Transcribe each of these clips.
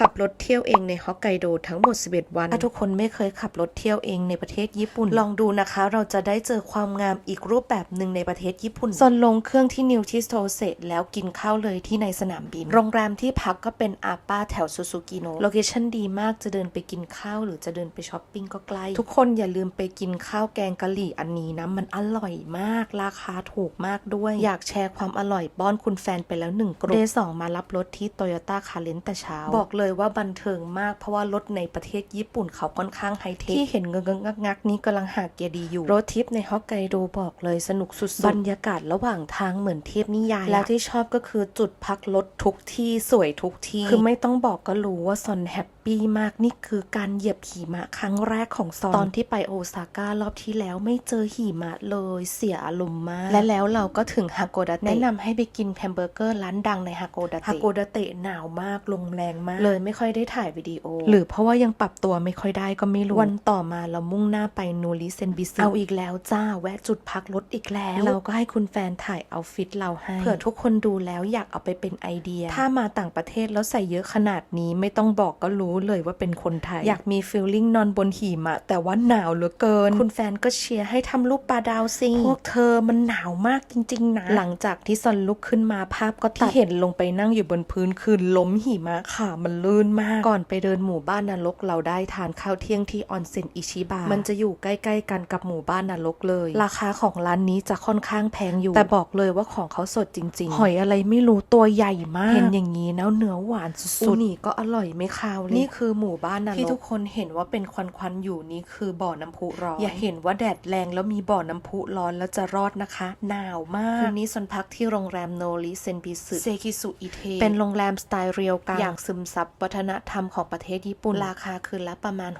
ขับรถเที่ยวเองในฮอกไกโดทั้งหมด 11 วัน ถ้าทุกคนไม่เคยขับรถเที่ยวเองในประเทศญี่ปุ่น ลองดูนะคะ เราจะได้เจอความงามอีกรูปแบบหนึ่งในประเทศญี่ปุ่นซอนลงเครื่องที่นิวทิสโตเสร็จแล้วกินข้าวเลยที่ในสนามบิน โรงแรมที่พักก็เป็นอาป้าแถวซูซูกิโนะโลเคชั่นดีมากจะเดินไปกินข้าว หรือจะเดินไปช้อปปิ้งก็ใกล้ ทุกคนอย่าลืมไปกินข้าวแกงกะหรี่อันนี้นะมันอร่อยมาก ราคาถูกมากด้วย อยากแชร์ความอร่อยป้อนคุณแฟนไปแล้วหนึ่งกรุ๊ปเดย์สองมารับรถที่โตโยต้าคาร์เลนแต่เช้าบอกเลยว่าบันเทิงมาก เพราะว่ารถในประเทศญี่ปุ่นเขาค่อนข้างไฮเทคที่เห็นเงงงักงักๆนี้กำลังหาเกียร์ดีอยู่รถทริปในฮอกไกโดบอกเลยสนุกสุดๆบรรยากาศระหว่างทางเหมือนเทพนิยายแล้วที่ชอบก็คือจุดพักรถทุกที่สวยทุกที่คือไม่ต้องบอกก็รู้ว่าซอนแฮปปี้มากนี่คือการเหยียบหิมะครั้งแรกของซอนตอนที่ไปโอซาก้ารอบที่แล้วไม่เจอหิมะเลยเสียอารมณ์มาก และแล้วเราก็ถึงฮาโกดาเตะแนะนำให้ไปกินแฮมเบอร์เกอร์ร้านดังในฮาโกดาเตะฮาโกดาเตะหนาวมากลมแรงมาก เลยไม่ค่อยได้ถ่ายวิดีโอ หรือเพราะว่ายังปรับตัวไม่ค่อยได้ก็ไม่รู้วันต่อมาเรามุ่งหน้าไปโนริเซนบิซึเอาอีกแล้วจ้าแวะจุดพักรถอีกแล้ว เราก็ให้คุณแฟนถ่ายเอาฟิตเราให้เผื่อทุกคนดูแล้วอยากเอาไปเป็นไอเดีย ถ้ามาต่างประเทศแล้วใส่เยอะขนาดนี้ไม่ต้องบอกก็รู้เลยว่าเป็นคนไทย อยากมีฟีลลิ่งนอนบนหิมะแต่ว่าหนาวเหลือเกิน คุณแฟนก็เชียร์ให้ทำรูปปลาดาวซิพวกเธอมันหนาวมากจริง ๆ นะ หลังจากที่ซอนลุกขึ้นมาภาพก็ตัดที่เห็นลงไปนั่งอยู่บนพื้นคือล้มหิมะค่ะมันลื่นมาก ก่อนไปเดินหมู่บ้านนรกเราได้ทานข้าวเที่ยงที่ออนเซ็นอิชิบะมันจะอยู่ใกล้ ๆ กันกับหมู่บ้านนรกเลย ราคาของร้านนี้จะค่อนข้างแพงอยู่ แต่บอกเลยว่าของเขาสดจริง ๆ หอยอะไรไม่รู้ตัวใหญ่มาก เห็นอย่างนี้แล้วเนื้อหวานสุดๆนี่ก็อร่อยไม่คาวเลยนี่คือหมู่บ้านนรกที่ทุกคนเห็นว่าเป็นควันๆอยู่นี่คือบ่อน้ำพุร้อน อย่าเห็นว่าแดดแรงแล้วมีบ่อน้ำพุร้อนแล้วจะรอดนะคะ หนาวมาก คืนนี้ซนพักที่โรงแรมโนริเซนบิสึเซคิสุอิเทเป็นโรงแรมสไตล์เรียวกังอย่างซึมซับวัฒนธรรมของประเทศญี่ปุ่น ราคาคืนละประมาณ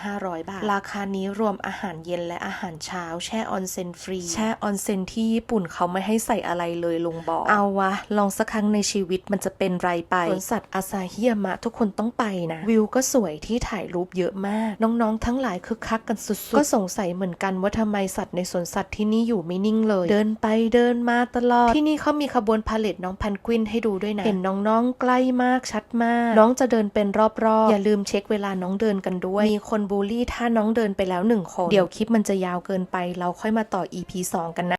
6,500 บาท ราคานี้รวมอาหารเย็นและอาหารเช้า แช่ออนเซ็นฟรี แช่ออนเซ็นที่ญี่ปุ่นเขาไม่ให้ใส่อะไรเลยลงบอกเอาวะลองสักครั้งในชีวิตมันจะเป็นไรไปสวนสัตว์อาซาฮิยามะทุกคนต้องไปนะวิวก็สวยที่ถ่ายรูปเยอะมาก น้องๆ ทั้งหลายคึกคักกันสุดๆ ก็สงสัยเหมือนกันว่าทำไมสัตว์ในสวนสัตว์ที่นี่อยู่ไม่นิ่งเลย เดินไปเดินมาตลอด ที่นี่เขามีขบวนพาเลทน้องแพนกวินให้ดูด้วยนะ เห็นน้องๆ ใกล้มากชัดมาก น้องจะเดินเป็นรอบๆ อย่าลืมเช็คเวลาน้องเดินกันด้วย มีคนบูลลี่ถ้าน้องเดินไปแล้วหนึ่งคน เดี๋ยวคลิปมันจะยาวเกินไป เราค่อยมาต่อ EP 2 กันนะ